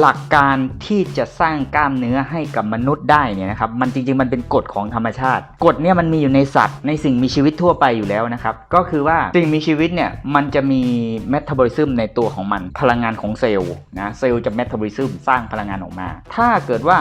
หลักการที่จะสร้างกล้ามเนื้อให้กับมนุษย์ได้เนี่ยนะครับมันจริงๆมันเป็นกฎของธรรมชาติ กฎเนี่ยมันมีอยู่ในสัตว์ ในสิ่งมีชีวิตทั่วไปอยู่แล้วนะครับ ก็คือว่าสิ่งมีชีวิตเนี่ยมันจะมีเมตาบอลิซึมในตัวของมัน พลังงานของเซลล์นะเซลล์จะเมตาบอลิซึมสร้างพลังงานออกมา ถ้าเกิดว่า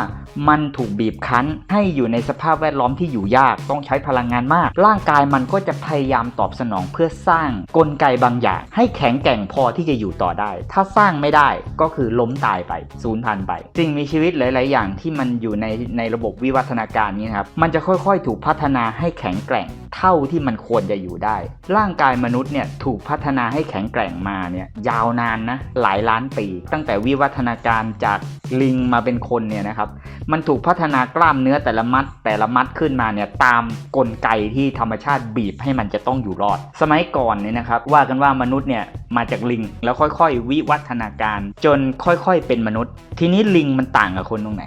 มันถูกบีบคั้นให้อยู่ในสภาพแวดล้อมที่อยู่ยากต้องใช้พลังงานมาก ร่างกายมันก็จะพยายามตอบสนองเพื่อสร้างกลไกบางอย่าง ให้แข็งแกร่งพอที่จะอยู่ต่อได้ ถ้าสร้างไม่ได้ก็คือล้มตายไปสูญพันธุ์ไป สิ่งมีชีวิตหลาย ๆ อย่างที่มันอยู่ในในระบบวิวัฒนาการนี้ครับมันจะค่อยๆ ถูกพัฒนาให้แข็งแกร่ง เท่าที่มันควรจะอยู่ได้ ร่างกายมนุษย์เนี่ยถูกพัฒนาให้แข็งแกร่งมาเนี่ยยาวนานนะหลายล้านปี ตั้งแต่วิวัฒนาการจากลิงมาเป็นคนเนี่ยนะครับมันถูกพัฒนากล้ามเนื้อแต่ละมัดแต่ละมัดขึ้นมาเนี่ยตามกลไกที่ธรรมชาติบีบให้มันจะต้องอยู่รอด สมัยก่อนเนี่ยนะครับว่ากันว่ามนุษย์เนี่ยมาจากลิงแล้วค่อยๆ วิวัฒนาการ จนค่อยๆเป็นมนุษย์ ทีนี้ลิงมันต่างกับคนตรงไหน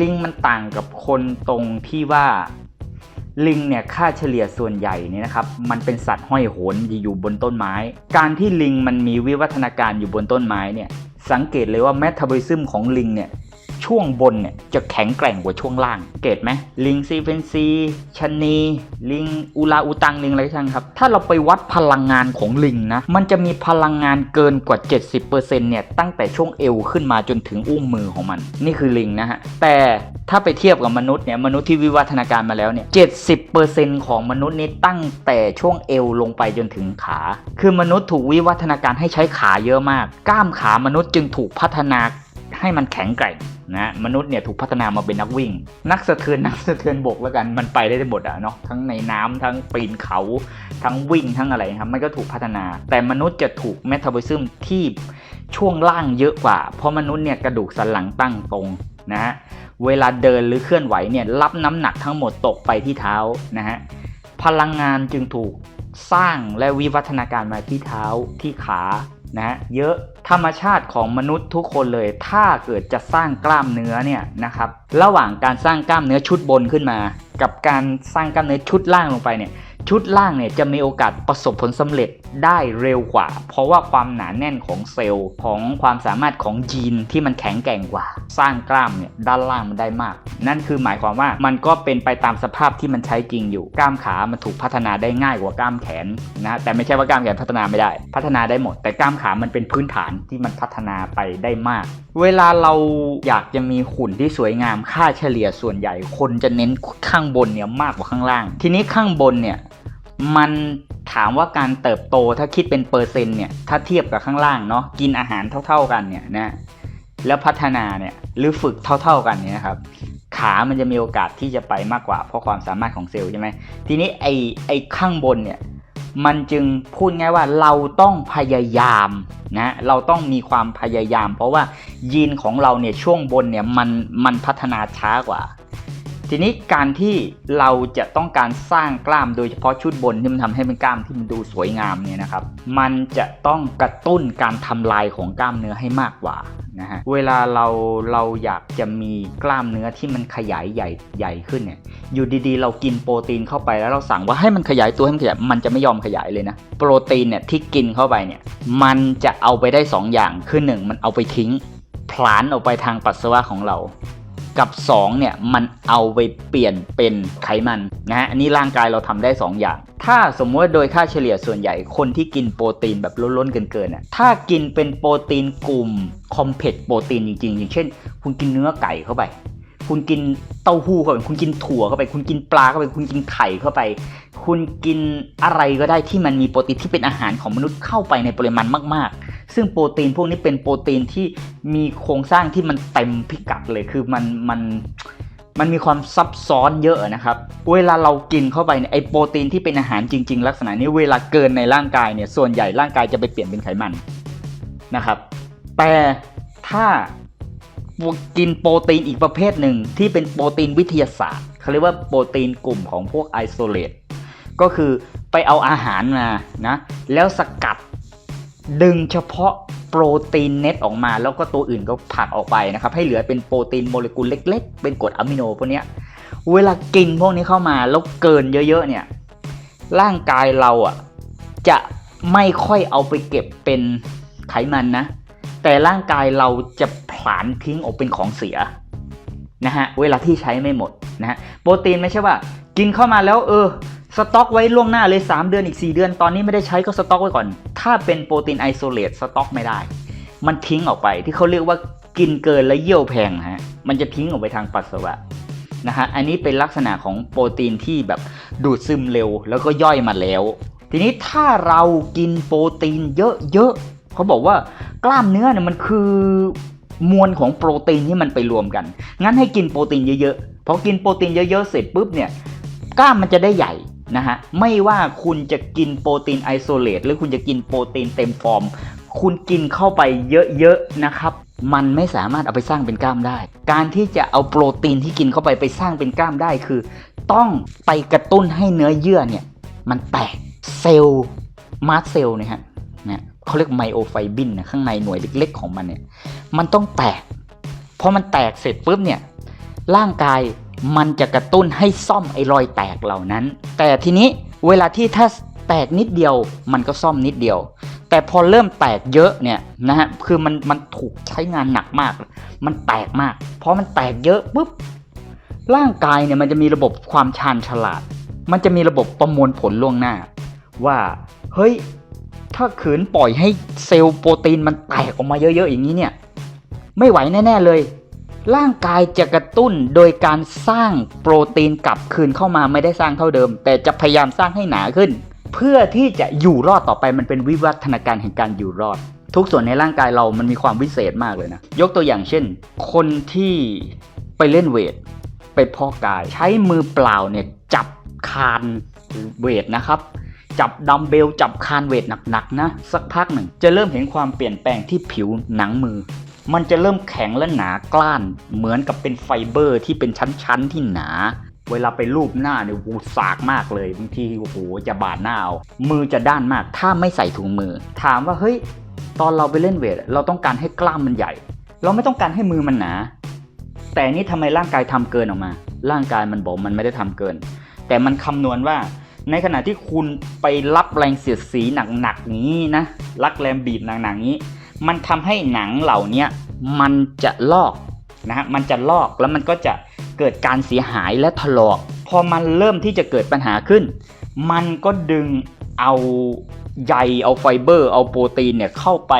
ลิงมันต่างกับคนตรงที่ว่าลิงเนี่ยค่าเฉลี่ยส่วนใหญ่เนี่ยนะครับ มันเป็นสัตว์ห้อยโหนอยู่บนต้นไม้ การที่ลิงมันมีวิวัฒนาการอยู่บนต้นไม้เนี่ยสังเกตเลยว่าแมตาบอลิซึมของลิงเนี่ย ช่วงบนเนี่ยจะแข็งแกร่งกว่าช่วงล่าง เกตไหมลิงซีเฟนซีชนีลิงอูลาอูตังลิงอะไรก็ช่างครับ ถ้าเราไปวัดพลังงานของลิงนะ มันจะมีพลังงานเกินกว่า 70%เนี่ยตั้งแต่ช่วงเอวขึ้นมาจนถึงอุ้งมือของมัน นี่คือลิงนะฮะ แต่ถ้าไปเทียบกับมนุษย์เนี่ยมนุษย์ที่วิวัฒนาการมาแล้วเนี่ย70%ของมนุษย์นี่ตั้งแต่ช่วงเอวลงไปจนถึงขา คือมนุษย์ถูกวิวัฒนาการให้ใช้ขาเยอะมาก กล้ามขามนุษย์จึงถูกพัฒนาให้มันแข็งแกร่ง นะมนุษย์เนี่ยถูกพัฒนามาเป็นนักวิ่ง นักสะเทือนนักสะเทือนบกแล้วกันมันไปได้หมดอะเนาะทั้งในน้ำทั้งปีนเขา ทั้งวิ่งทั้งอะไรครับมันก็ถูกพัฒนา แต่มนุษย์จะถูกเมตาบอลิซึมที่ช่วงล่างเยอะกว่า เพราะมนุษย์เนี่ยกระดูกสันหลังตั้งตรงนะฮะเวลาเดินหรือเคลื่อนไหวเนี่ยรับน้ำหนักทั้งหมดตกไปที่เท้านะฮะพลังงานจึงถูกสร้างและวิวัฒนาการมาที่เท้าที่ขา นะเยอะธรรมชาติของมนุษย์ทุกคนเลย ถ้าเกิดจะสร้างกล้ามเนื้อเนี่ยนะครับระหว่างการสร้างกล้ามเนื้อชุดบนขึ้นมา กับการสร้างกล้ามเนื้อชุดล่างลงไปเนี่ย ชุดล่างเนี่ยจะมีโอกาสประสบผลสำเร็จได้เร็วกว่า เพราะว่าความหนาแน่นของเซลล์ของความสามารถของยีนที่มันแข็งแกร่งกว่า สร้างกล้ามเนี่ยด้านล่างมันได้มาก นั่นคือหมายความว่ามันก็เป็นไปตามสภาพที่มันใช้จริงอยู่ กล้ามขามันถูกพัฒนาได้ง่ายกว่ากล้ามแขนนะแต่ไม่ใช่ว่ากล้ามแขนพัฒนาไม่ได้ พัฒนาได้หมด แต่กล้ามขามันเป็นพื้นฐานที่มันพัฒนาไปได้มาก เวลาเราอยากจะมีหุ่นที่สวยงามค่าเฉลี่ยส่วนใหญ่ คนจะเน้นข้างบนเนี่ยมากกว่าข้างล่าง ทีนี้ข้างบนเนี่ย มันถามว่าการเติบโตถ้าคิดเป็นเปอร์เซ็นต์เนี่ยถ้าเทียบกับข้างล่างเนาะกินอาหารเท่า ๆกันเนี่ยนะแล้วพัฒนาเนี่ยหรือฝึกเท่า ๆกันเนี่ยนะครับขามันจะมีโอกาสที่จะไปมากกว่า เพราะความสามารถของเซลล์ใช่ไหมทีนี้ไอ้ไอ้ข้างบนเนี่ยมันจึงพูดง่ายว่าเราต้องพยายามนะเราต้องมีความพยายาม เพราะว่ายีนของเราเนี่ยช่วงบนเนี่ยมันมันพัฒนาช้ากว่า ทีนี้การที่เราจะต้องการสร้างกล้ามโดยเฉพาะชุดบนที่มันทำให้เป็นกล้ามที่มันดูสวยงามเนี่ยนะครับ มันจะต้องกระตุ้นการทำลายของกล้ามเนื้อให้มากกว่านะฮะเวลาเราเราอยากจะมีกล้ามเนื้อที่มันขยายใหญ่ใหญ่ขึ้นเนี่ยอยู่ดีๆ เรากินโปรตีนเข้าไปแล้วเราสั่งว่าให้มันขยายตัวให้มันขยายมันจะไม่ยอมขยายเลยนะโปรตีนเนี่ยที่กินเข้าไปเนี่ยมันจะเอาไปได้สองอย่างคือหนึ่งมันเอาไปทิ้งผลาญออกไปทางปัสสาวะของเรา กับ 2 เนี่ย มันเอาไปเปลี่ยนเป็นไขมันนะฮะอันนี้ร่างกายเราทำได้ 2 อย่าง ถ้าสมมติโดยค่าเฉลี่ยส่วนใหญ่คนที่กินโปรตีนแบบล้นๆเกินๆน่ะถ้ากินเป็นโปรตีนกลุ่มคอมเพล็กซ์โปรตีนจริงๆ อย่างเช่น คุณกินเนื้อไก่เข้าไป คุณกินเต้าหู้เข้าไป คุณกินถั่วเข้าไป คุณกินปลาเข้าไป คุณกินไข่เข้าไป คุณกินอะไรก็ได้ที่มันมีโปรตีนที่เป็นอาหารของมนุษย์เข้าไปในปริมาณมากๆ ซึ่งโปรตีนพวกนี้เป็นโปรตีนที่มีโครงสร้างที่มันเต็มพิกัดเลยคือมันมันมันมีความซับซ้อนเยอะนะครับ เวลาเรากินเข้าไปเนี่ยไอโปรตีนที่เป็นอาหารจริง ๆ ลักษณะนี้เวลาเกินในร่างกายเนี่ยส่วนใหญ่ร่างกายจะไปเปลี่ยนเป็นไขมันนะครับ แต่ถ้ากินโปรตีนอีกประเภทหนึ่งที่เป็นโปรตีนวิทยาศาสตร์เขาเรียกว่าโปรตีนกลุ่มของพวกไอโซเลตก็คือไปเอาอาหารมานะแล้วสกัด ดึงเฉพาะโปรตีนเน็ตออกมา แล้วก็ตัวอื่นก็ผักออกไปนะครับ ให้เหลือเป็นโปรตีนโมเลกุลเล็ก ๆ เป็นกรดอะมิโนพวกนี้เวลากินพวกนี้เข้ามาแล้วเกินเยอะๆเนี่ยร่างกายเราอะจะไม่ค่อยเอาไปเก็บเป็นไขมันนะ แต่ร่างกายเราจะผลาญทิ้งออกเป็นของเสียนะฮะเวลาที่ใช้ไม่หมดนะฮะโปรตีนไม่ใช่ว่า กินเข้ามาแล้วเออ สต็อกไว้ล่วงหน้าเลย 3 เดือนอีก 4 เดือนตอนนี้ไม่ได้ใช้ก็สต็อกไว้ก่อน ถ้าเป็นโปรตีนไอโซเลตสต็อกไม่ได้ มันทิ้งออกไปที่เขาเรียกว่ากินเกินและเยี่ยวแพงฮะมันจะทิ้งออกไปทางปัสสาวะนะฮะอันนี้เป็นลักษณะของโปรตีนที่แบบดูดซึมเร็วแล้วก็ย่อยมาแล้ว ทีนี้ถ้าเรากินโปรตีนเยอะๆเขาบอกว่ากล้ามเนื้อเนี่ยมันคือมวลของโปรตีนที่มันไปรวมกัน งั้นให้กินโปรตีนเยอะๆพอกินโปรตีนเยอะๆเสร็จปุ๊บเนี่ยกล้ามมันจะได้ใหญ่ นะฮะไม่ว่าคุณจะกินโปรตีนไอโซเลตหรือคุณจะกินโปรตีนเต็มฟอร์ม คุณกินเข้าไปเยอะๆนะครับ มันไม่สามารถเอาไปสร้างเป็นกล้ามได้ การที่จะเอาโปรตีนที่กินเข้าไปไปสร้างเป็นกล้ามได้คือ ต้องไปกระตุ้นให้เนื้อเยื่อเนี่ยมันแตกเซลล์มาร์เซลล์นี่ยฮะเนี่ยเขาเรียกไมโอไฟบินนะข้างในหน่วยเล็กๆของมันเนี่ยมันต้องแตกพอมันแตกเสร็จปุ๊บเนี่ยร่างกาย มันจะกระตุ้นให้ซ่อมไอ้รอยแตกเหล่านั้น แต่ทีนี้เวลาที่ถ้าแตกนิดเดียวมันก็ซ่อมนิดเดียว แต่พอเริ่มแตกเยอะเนี่ยนะฮะคือมันมันถูกใช้งานหนักมาก มันแตกมากพอมันแตกเยอะปุ๊บร่างกายเนี่ยมันจะมีระบบความชาญฉลาด มันจะมีระบบประมวลผลล่วงหน้า ว่าเฮ้ยถ้าขืนปล่อยให้เซลล์โปรตีนมันแตกออกมาเยอะๆอย่างนี้เนี่ย ไม่ไหวแน่ ๆ เลย ร่างกายจะกระตุ้นโดยการสร้างโปรตีนกลับคืนเข้ามาไม่ได้สร้างเท่าเดิม แต่จะพยายามสร้างให้หนาขึ้น เพื่อที่จะอยู่รอดต่อไปมันเป็นวิวัฒนาการแห่งการอยู่รอด ทุกส่วนในร่างกายเรามันมีความวิเศษมากเลยนะ ยกตัวอย่างเช่น คนที่ไปเล่นเวท ไปพาะกาย ใช้มือเปล่าเนี่ยจับคานเวทนะครับจับดัมเบลจับคานเวทหนักๆนะ สักพักหนึ่ง จะเริ่มเห็นความเปลี่ยนแปลงที่ผิวหนังมือ มันจะเริ่มแข็งและหนากล้าน เหมือนกับเป็นไฟเบอร์ที่เป็นชั้นๆที่หนา เวลาไปรูปหน้าเนี่ยโอ้โหสากมากเลยบางทีโอ้โหจะบาดหน้าเอามือจะด้านมาก ถ้าไม่ใส่ถุงมือ ถามว่าเฮ้ยตอนเราไปเล่นเวทเราต้องการให้กล้ามมันใหญ่ เราไม่ต้องการให้มือมันหนา แต่นี่ทำไมร่างกายทำเกินออกมา ร่างกายมันบอกมันไม่ได้ทำเกิน แต่มันคำนวณว่าในขณะที่คุณไปรับแรงเสียดสีหนักๆนี้นะรักแรงบีบหนักๆนี้ มันทำให้หนังเหล่านี้มันจะลอกนะฮะมันจะลอกแล้วมันก็จะเกิดการเสียหายและถลอก พอมันเริ่มที่จะเกิดปัญหาขึ้น มันก็ดึงเอาใยเอาไฟเบอร์ เอาโปรตีนเนี่ยเข้าไป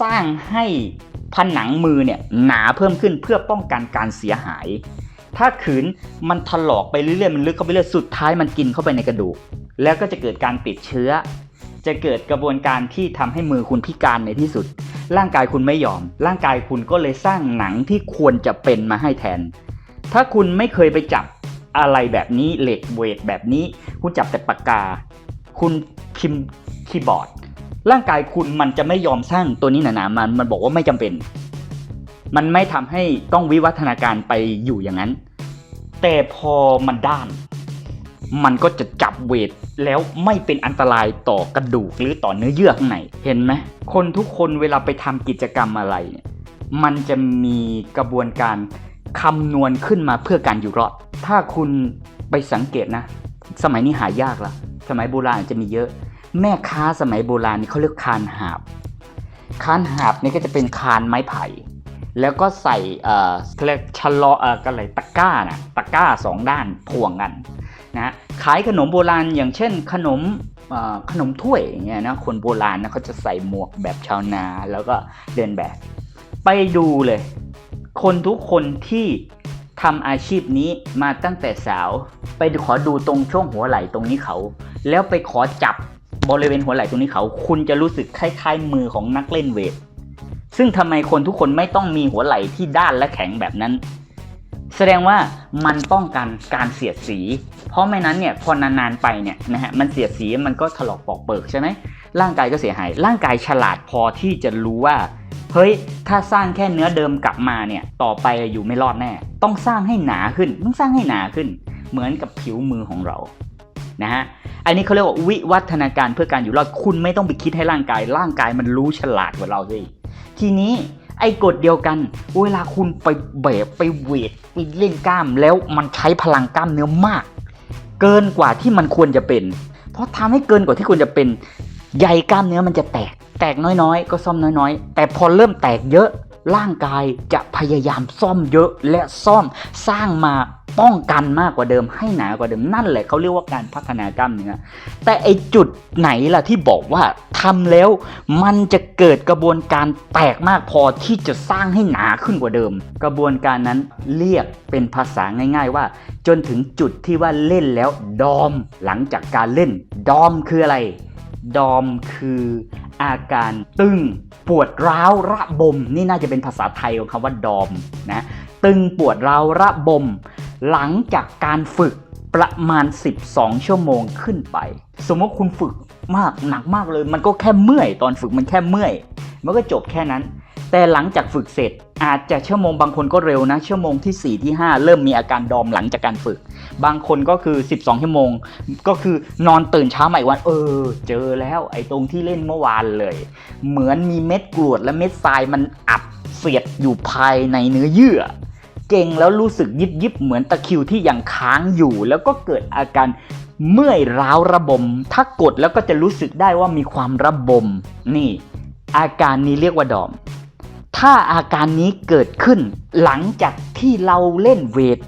สร้างให้ผนังมือเนี่ยหนาเพิ่มขึ้นเพื่อป้องกันการเสียหาย ถ้าขืนมันถลอกไปเรื่อยๆมันลึกเข้าไปเรื่อยสุดท้ายมันกินเข้าไปในกระดูก แล้วก็จะเกิดการติดเชื้อ จะเกิดกระบวนการที่ทำให้มือคุณพิการในที่สุด ร่างกายคุณไม่ยอม ร่างกายคุณก็เลยสร้างหนังที่ควรจะเป็นมาให้แทน ถ้าคุณไม่เคยไปจับอะไรแบบนี้เหล็กเวทแบบนี้ คุณจับแต่ปากกา คุณพิมพ์คีย์บอร์ด ร่างกายคุณมันจะไม่ยอมสร้างตัวนี้หนาๆมันมันบอกว่าไม่จำเป็น มันไม่ทำให้ต้องวิวัฒนาการไปอยู่อย่างนั้น แต่พอมันด้าน มันก็จะจับเวทแล้วไม่เป็นอันตรายต่อกระดูกหรือต่อเนื้อเยื่อข้างในเห็นไหมคนทุกคนเวลาไปทำกิจกรรมอะไรเนี่ยมันจะมีกระบวนการคำนวณขึ้นมาเพื่อการอยู่รอด ถ้าคุณไปสังเกตนะ สมัยนี้หายากละสมัยโบราณจะมีเยอะ แม่ค้าสมัยโบราณนี่เขาเรียกคานหาบ คานหาบนี่ก็จะเป็นคานไม้ไผ่ แล้วก็ใส่เอ่อเขาเรียกชะลอเอ่อกันอะไรตะกร้านะตะกร้าสองด้านพ่วงกัน นะขายขนมโบราณอย่างเช่นขนมขนมถ้วยอย่างเงี้ยนะคนโบราณนะเขาจะใส่หมวกแบบชาวนาแล้วก็เดินแบบ ไปดูเลย คนทุกคนที่ทำอาชีพนี้มาตั้งแต่สาว ไปขอดูตรงช่วงหัวไหล่ตรงนี้เขา แล้วไปขอจับบริเวณหัวไหล่ตรงนี้เขา คุณจะรู้สึกคล้ายๆ มือของนักเล่นเวทซึ่งทำไมคนทุกคนไม่ต้องมีหัวไหล่ที่ด้านและแข็งแบบนั้น แสดงว่ามันป้องกันการเสียดสี เพราะไม่นั้นเนี่ยพอนานๆไปเนี่ยนะฮะมันเสียดสีมันก็ถลอกปอกเปิกใช่ไหมร่างกายก็เสียหาย ร่างกายฉลาดพอที่จะรู้ว่าเฮ้ยถ้าสร้างแค่เนื้อเดิมกลับมาเนี่ยต่อไปอยู่ไม่รอดแน่ ต้องสร้างให้หนาขึ้นต้องสร้างให้หนาขึ้น เหมือนกับผิวมือของเรานะฮะอันนี้เขาเรียกว่าวิวัฒนาการเพื่อการอยู่รอดคุณไม่ต้องไปคิดให้ร่างกาย ร่างกายมันรู้ฉลาดกว่าเราสิทีนี้ไอ้กฎเดียวกัน เวลาคุณไปเบรไปเวท ไปเล่นกล้ามแล้วมันใช้พลังกล้ามเนื้อมาก เกินกว่าที่มันควรจะเป็น เพราะทำให้เกินกว่าที่ควรจะเป็นใยกล้ามเนื้อมันจะแตก แตกน้อยๆ ก็ซ่อมน้อยๆ แต่พอเริ่มแตกเยอะร่างกายจะพยายามซ่อมเยอะและซ่อมสร้างมา ป้องกันมากกว่าเดิมให้หนากว่าเดิมนั่นแหละเขาเรียกว่าการพัฒนากล้ามเนื้อแต่ไอจุดไหนล่ะที่บอกว่าทำแล้วมันจะเกิดกระบวนการแตกมากพอที่จะสร้างให้หนาขึ้นกว่าเดิม กระบวนการนั้นเรียกเป็นภาษาง่าย ๆ ว่า จนถึงจุดที่ว่าเล่นแล้วดอมหลังจากการเล่น ดอมคืออะไร ดอมคืออาการตึงปวดร้าวระบม นี่น่าจะเป็นภาษาไทยของคำว่าดอมนะตึงปวดร้าวระบม หลังจากการฝึกประมาณ 12 ชั่วโมงขึ้นไป สมมติคุณฝึกมากหนักมากเลย มันก็แค่เมื่อยตอนฝึกมันแค่เมื่อย มันก็จบแค่นั้น แต่หลังจากฝึกเสร็จอาจจะชั่วโมงบางคนก็เร็วนะ ชั่วโมงที่ 4 ที่ 5 เริ่มมีอาการดอมหลังจากการฝึก บางคนก็คือ 12 ชั่วโมง ก็คือนอนตื่นเช้าใหม่วัน เออ เจอแล้วไอ้ตรงที่เล่นเมื่อวานเลย เหมือนมีเม็ดกรวดและเม็ดทรายมันอัดเสียดอยู่ภายในเนื้อเยื่อ เก่งแล้วรู้สึกยิบยิบเหมือนตะคิวที่ยังค้างอยู่ แล้วก็เกิดอาการเมื่อยร้าวระบม ถ้ากดแล้วก็จะรู้สึกได้ว่ามีความระบม นี่ อาการนี้เรียกว่าดอม ถ้าอาการนี้เกิดขึ้นหลังจากที่เราเล่นเวท